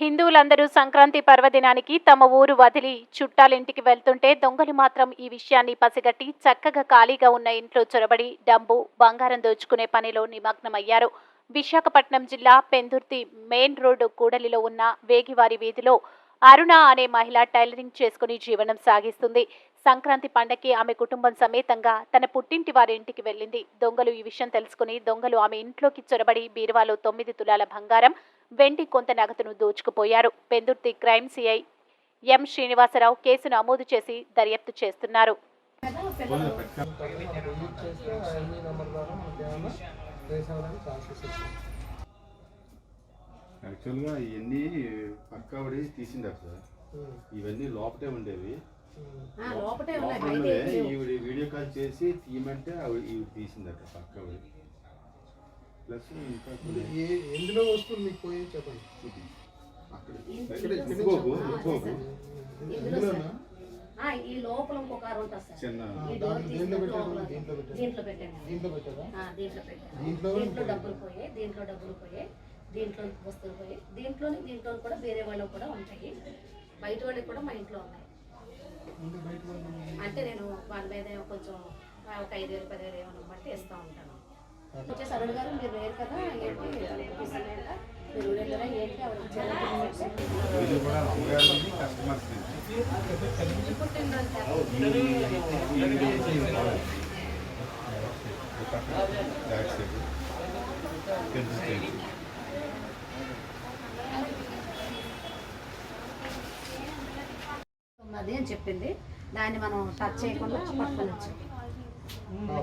హిందువులందరూ సంక్రాంతి పర్వదినానికి తమ ఊరు వదిలి చుట్టాలింటికి వెళ్తుంటే దొంగలు మాత్రం ఈ విషయాన్ని పసిగట్టి చక్కగా ఖాళీగా ఉన్న ఇంట్లో చొరబడి డబ్బు బంగారం దోచుకునే పనిలో నిమగ్నమయ్యారు. విశాఖపట్నం జిల్లా పెందుర్తి మెయిన్ రోడ్డు కూడలిలో ఉన్న వేగివారి వీధిలో అరుణ అనే మహిళ టైలరింగ్ చేసుకుని జీవనం సాగిస్తుంది. సంక్రాంతి పండగకి ఆమె కుటుంబం సమేతంగా తన పుట్టింటి వారి ఇంటికి వెళ్ళింది. దొంగలు ఈ విషయం తెలుసుకుని దొంగలు ఆమె ఇంట్లోకి చొరబడి బీరువాలో తొమ్మిది తులాల బంగారం వెండి కొంత నగదును దోచుకుపోయారు. Pendurthi crime CI M Srinivasarao case నమోదు చేసి దర్యాప్తు చేస్తున్నారు. యాక్చువల్గా ఇవన్నీ పక్కావిడి తీసిండారు సార్. ఇవన్నీ లోపటే ఉండేవి. ఈవిడ వీడియో కాల్ చేసి తీయమంటే ఆవిడ ఈవిడ తీసిందట పక్కావిడి ప్లస్ ఇంకా కొన్ని ఏ ఎందులో వస్తువులు మీకు పోయి చెప్పండి? చూపి. అక్కడ ఎందులోనా ఆ, ఈ లోపల ఇంకొక ఉంటుంది సార్. చిన్న. దాంట్లో పెట్టాను. దీంట్లో పెట్టారా? ఆ, దీంట్లో పెట్టాను. దీంట్లో. డబ్బులు పోయాయి దీంట్లో డబ్బులు పోయాయి దీంట్లో వస్తువులు పోయాయి. దీంట్లోని దీంట్లో కూడా వేరే వాళ్ళకి కూడా ఉంటాయి. బయట వాళ్ళకి కూడా మా ఇంట్లో ఉన్నాయి. ఇంకా బయట వాళ్ళు అంటే నేను వాళ్ళ మీద కొంచెం ఆ, ఒక ఐదు వేలు పదివేలు ఏమైనా బట్టి ఇస్తూ ఉంటాను. వచ్చేసి అరుణ్ గారు మీరు లేరు కదా ఏంటి? మీరు వెళ్ళరా ఎవరు ఉన్నది అని చెప్పింది. దాన్ని మనం టచ్ చేయకుండా పట్టుకొని వచ్చాం ఆ,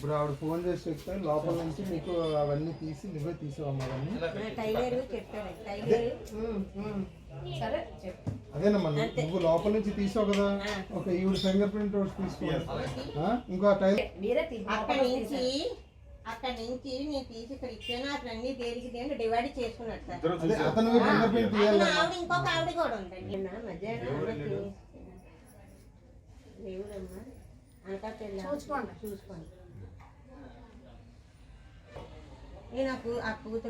ఇప్పుడు ఆవిడ ఫోన్ చేసి చెప్తే లోపల నుంచి మీకు అవన్నీ తీసి నువ్వే తీసావమ్మా అవన్నీ. నా టైలర్ చెప్పాడు. టైలర్ సరే చెప్పు అదేనమ్మా నువ్వు- లోపల నుంచి తీసావు కదా. ఒక ఈవిడ ఫింగర్ ప్రింట్ తీసుకోవాలి? ఇంకో టైల్ మీరే తీ- అక్కడి నుంచి అక్కడి నుంచి నేను తీసి ఇక్కడ ఇచ్చాను. అక్కడ అన్ని దేనికి దేని డివైడ్ చేసుకున్నాడు సార్. అతను ఆవిడ ఇంకొక ఆవిడ కూడా ఉందండి. నిన్న మధ్యాహ్నం చూసుకోండి. చూసుకోండి. నేను ఆ కూతురు